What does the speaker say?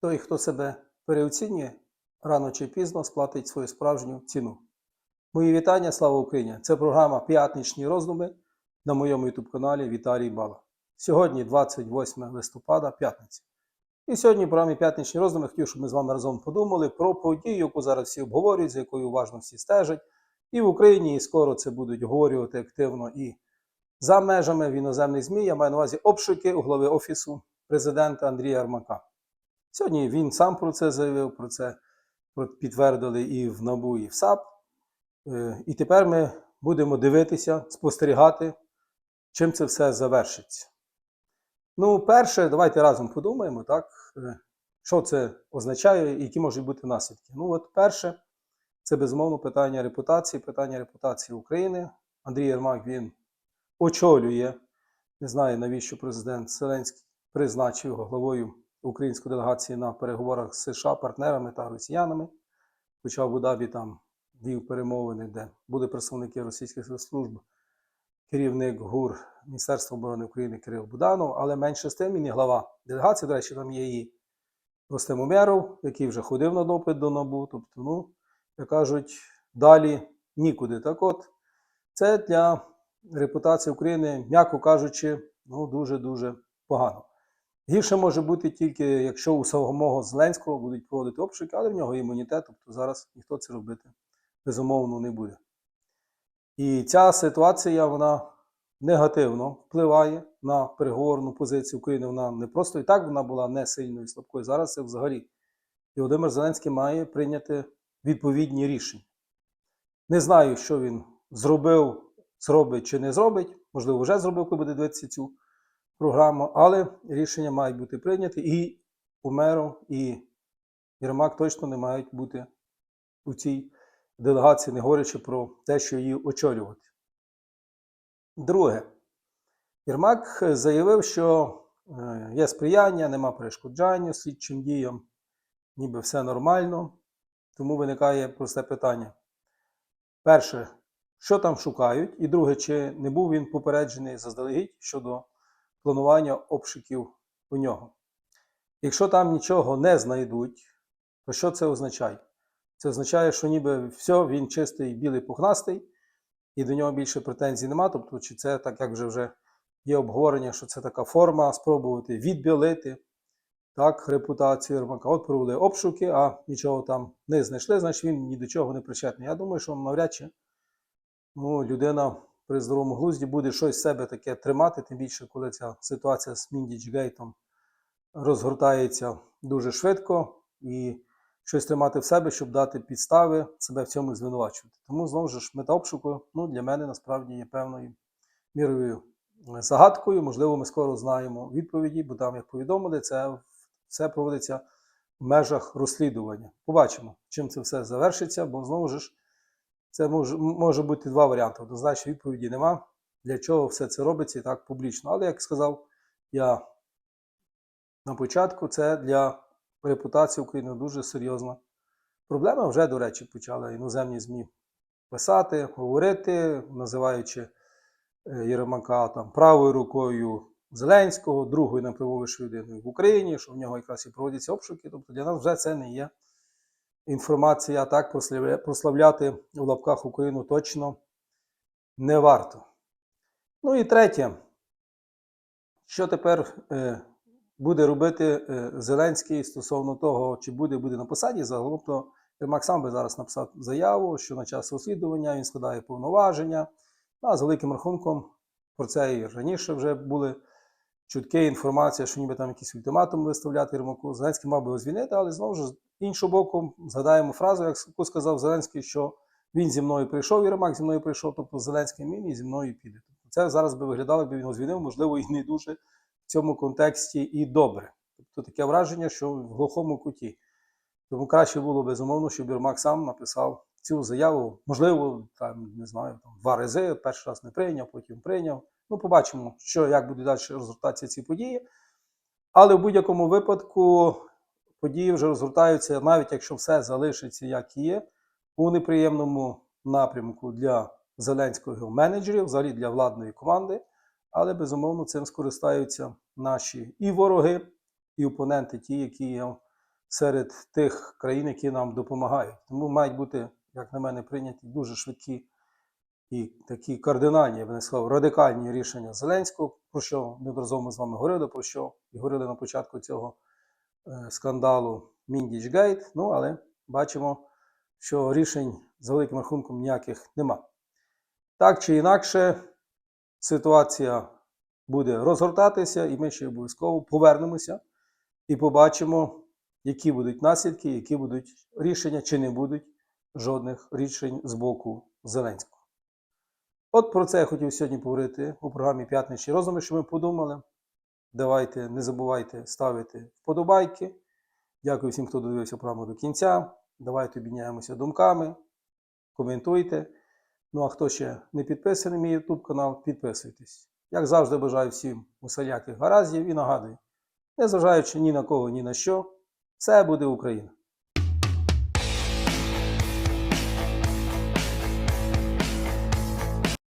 Той, хто себе переоцінює, рано чи пізно сплатить свою справжню ціну. Мої вітання, слава Україні! Це програма П'ятничні роздуми на моєму youtube каналі Віталій Бала. Сьогодні 28 листопада, п'ятниця. І сьогодні в програмі П'ятничні роздуми хотів, щоб ми з вами разом подумали про подію, яку зараз всі обговорюють, за якою уважно всі стежать. І в Україні і скоро це будуть обговорювати активно і за межами в іноземних ЗМІ. Я маю на увазі обшуки у голови Офісу президента Андрія Армака. Сьогодні він сам про це заявив, про це підтвердили і в НАБУ, і в САП. Е, І тепер ми будемо дивитися, спостерігати, чим це все завершиться. Ну, перше, давайте разом подумаємо, так, е, що це означає які можуть бути наслідки. Ну, от перше, це безумовно питання репутації, питання репутації України. Андрій Єрмак він очолює, не знаю, навіщо президент Зеленський призначив його главою української делегації на переговорах з США, партнерами та росіянами. Хоча в Абу-Дабі там вів перемовини, де були представники російських служб, керівник ГУР Міністерства оборони України Кирил Буданов, але менше з тим і глава делегації. До речі, там є і Ростем Умєров, який вже ходив на допит до НАБУ. Тобто, ну, як кажуть, далі нікуди. Так от, це для репутації України, м'яко кажучи, ну, дуже-дуже погано. Гірше може бути тільки, якщо у самого Зеленського будуть проводити обшуки, але в нього імунітет, тобто зараз ніхто це робити безумовно не буде. І ця ситуація вона негативно впливає на переговорну позицію України. Вона не просто і так вона була не сильною і слабкою. Зараз це взагалі. І Володимир Зеленський має прийняти відповідні рішення. Не знаю, що він зробив, зробить чи не зробить. Можливо, вже зробив, коли буде дивитися цю програму, але рішення мають бути прийняті. І Умеров, і Єрмак точно не мають бути у цій делегації, не говорячи про те, що її очолювати. Друге, Єрмак заявив, що е, є сприяння, нема перешкоджання слідчим діям, ніби все нормально. Тому виникає просте питання. Перше, що там шукають? І друге, чи не був він попереджений заздалегідь щодо планування обшуків у нього? Якщо там нічого не знайдуть, то що це означає? Це означає, що ніби все, він чистий, білий, пухнастий, і до нього більше претензій нема. Тобто, чи це так, як вже вже є обговорення, що це така форма спробувати відбілити так, репутацію Єрмака. От провели обшуки, а нічого там не знайшли, значить він ні до чого не причетний. Я думаю, що навряд чи ну, людина при здоровому глузді буде щось себе таке тримати, тим більше, коли ця ситуація з Міндічгейтом розгортається дуже швидко. і щось тримати в себе, щоб дати підстави себе в цьому звинувачувати. Тому знову ж мета обшуку ну, для мене насправді є певною мірою загадкою. Можливо, ми скоро знаємо відповіді, бо там, як повідомили, це все проводиться в межах розслідування. Побачимо, чим це все завершиться, бо знову ж це може, може бути два варіанти. Однозначно, відповіді нема. Для чого все це робиться і так публічно. Але, як сказав я на початку, це для репутація України дуже серйозна проблема. Вже, до речі, почали іноземні ЗМІ писати, говорити, називаючи е, Єрмака там правою рукою Зеленського, другою найвпливовішою людиною в Україні, що в нього якраз і проводяться обшуки. Тобто для нас вже це не є інформація, так прославляти в лапках Україну точно не варто. Ну і третє, що тепер е, буде робити е, Зеленський стосовно того, чи буде буде на посаді, загалом то Єрмак сам би зараз написав заяву, що на час розслідування він складає повноваження. А з великим рахунком про це і раніше вже були чутки, інформація, що ніби там якийсь ультиматум виставляти Єрмаку. Зеленський мав би його звільнити, але знову ж іншого боку, згадаємо фразу, яку сказав Зеленський, що він зі мною прийшов, Єрмак зі мною прийшов, тобто Зеленський мін і зі мною піде. Тобто це зараз би виглядало, якби він його звільнив, можливо, і не дуже в цьому контексті і добре. Тобто таке враження, що в глухому куті. Тому краще було безумовно, щоб Єрмак сам написав цю заяву. Можливо, там не знаю, там два рази, перший раз не прийняв, потім прийняв. Ну, побачимо, що як буде далі розгортатися ці події. Але в будь-якому випадку події вже розгортаються, навіть якщо все залишиться як є, у неприємному напрямку для Зеленського менеджерів, взагалі для владної команди. Але безумовно цим скористаються наші і вороги, і опоненти, ті, які серед тих країн, які нам допомагають. Тому мають бути, як на мене, прийняті дуже швидкі і такі кардинальні, я би не сказав, радикальні рішення Зеленського, про що неодноразово ми з вами говорили, про що і говорили на початку цього скандалу Міндіч Гейт. Ну, але бачимо, що рішень за великим рахунком ніяких нема. Так чи інакше, ситуація буде розгортатися, і ми ще обов'язково повернемося і побачимо, які будуть наслідки, які будуть рішення, чи не будуть жодних рішень з боку Зеленського. От про це я хотів сьогодні поговорити у програмі П'ятничні роздуми, що ми подумали. Давайте не забувайте ставити вподобайки. Дякую всім, хто додивився програму до кінця. Давайте обміняємося думками, коментуйте. Ну а хто ще не підписаний мій YouTube канал, підписуйтесь. Як завжди, бажаю всім усаляких гараздів і нагадую, незважаючи ні на кого, ні на що, все буде Україна.